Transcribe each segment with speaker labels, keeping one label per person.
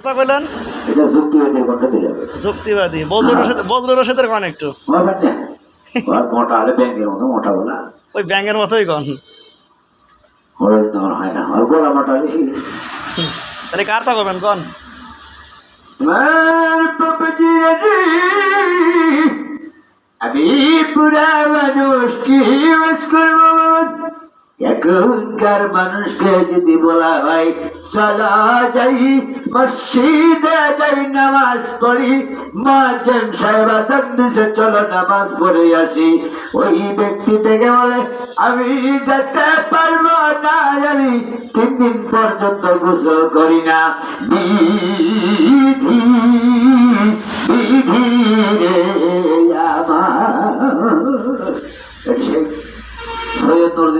Speaker 1: কথা কইলেন?
Speaker 2: এটা যুক্তিবাদী করতে দিলে
Speaker 1: যুক্তিবাদী। বদলুর সাথে বদলুর সাথে কন একটু?
Speaker 2: ওর মোটা হলে ব্যাংকের মতো মোটা বলা।
Speaker 1: ওই ব্যাঙের মতোই কন?
Speaker 2: ওর তোমার হয় না। ওর গোলা মোটা হলে
Speaker 1: তাহলে কার তা করবেন কন?
Speaker 2: আমি পুরা মানুষ কি করব? এখনকার মানুষকে যদি বলা হয় চলা যাই, মসজিদে যাই, নামাজ পড়ি। মার্জন সাহেব আজান দিছে চলো, নামাজ পড়ে আসি। ওই ব্যক্তি থেকে বলে, আমি যেতে পারব না, আমি তিন দিন পর্যন্ত গোসল করি না।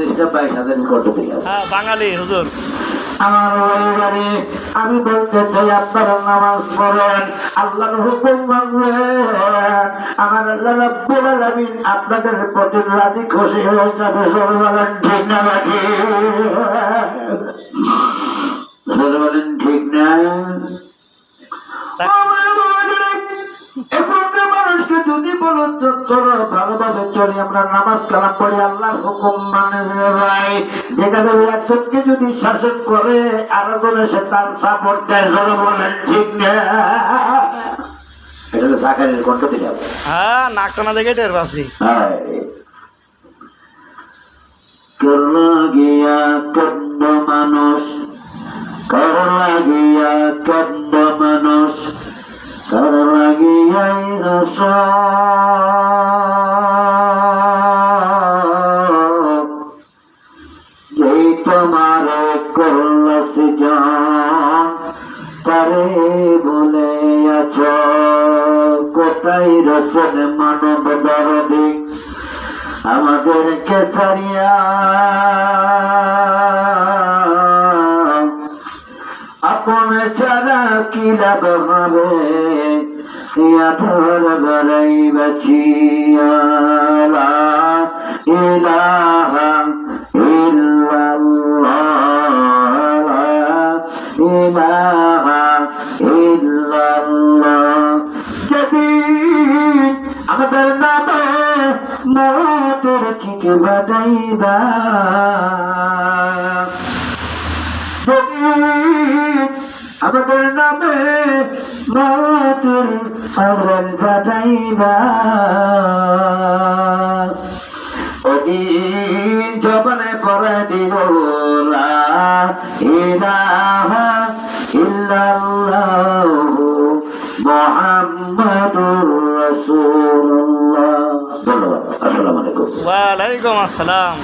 Speaker 2: ইসলাম বাইশ হাজার করতে
Speaker 1: হ্যাঁ বাঙালি হুজুর।
Speaker 2: আমার পরিবারে আমি বলতে চাই আপনারা নামাজ পড়েন আল্লাহর হুকুম মানবেন। আমার আল্লাহ রাব্বুল আলামিন আপনাদের প্রতি রাজি খুশি হয়ে যাবে সবাই বলেন ঠিক না সবাই বলেন ঠিক না? মানুষকে যদি বলো চলো ভালোভাবে চলি আমরা নামাজ কালাম পড়ি আল্লাহর হুকুম মানে ভাই। দেখা একজনকে যদি শাসন করে আরেকজন এসে তার সাপোর্ট দেয় চলো বলেন ঠিক না? এটা তো সাকারের কণ্ঠ দিলাম
Speaker 1: হ্যাঁ নাক দেখে টের পাচ্ছি।
Speaker 2: করলা গিয়া যেই তোমার করল সৃজন তারে বলে আছ, কোথায় রসন মানব দরদি? আমাদের কেসারিয়া আপন ছাড়া কি লাভ হবে? ইয়াধর বলাই বাছিয়া লা ইলাহা ইল্লাল্লাহ লা ইলাহা ইল্লাল্লাহ যেদিন আমাদের নামে মতের চিঠি বাজাইবা যেদিন আমাদের নামে মতের আগ্রান বাজাইবা ওদিন জবনে পরে লা ইলাহা মুহাম্মাদুর রাসূলুল্লাহ। ধন্যবাদ। আসসালামু আলাইকুম।
Speaker 1: ওয়ালাইকুম আসসালাম।